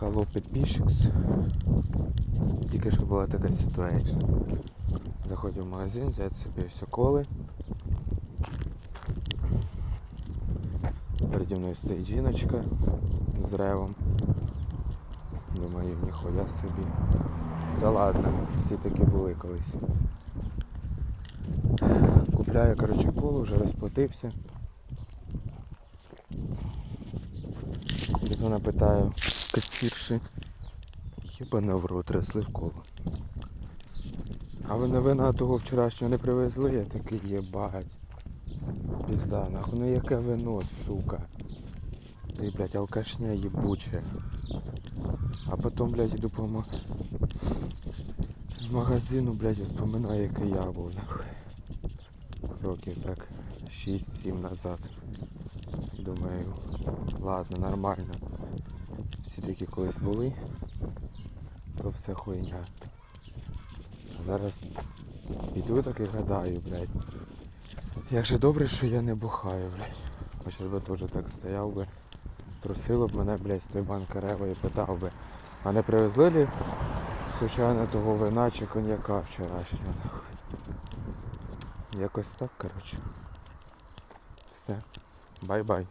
Hello Підписчикс. Тільки що була така ситуація. Заходив в магазин, взяти собі все коли. Переді мною стоїть жіночка з ревом. Думаю, ніхуя собі. Да ладно, всі такі були колись. Купляю, коротше, колу, вже розплатився. Тут вона питає касірши. Єбана в рот розлив колу. А ви новина того вчорашнього не привезли, я такий єбать. Пізда, нахуй, ну яке вино, сука. Ти, блядь, алкашня єбуча. А потім, блядь, іду по з магазину, блядь, і вспоминаю, який я був. Років так 6-7 назад. Думаю, ладно, нормально. Всі такі колись були, то все хуйня. А Зараз піду так і гадаю, блядь. Як же добре, що я не бухаю, блядь. Хоч би теж так стояв би. Просило б мене, блядь, з той банка рева і питав би. А не привезли ли случайно того вина чи коньяка вчорашнього. Якось так, коротше. Все. Бай-бай.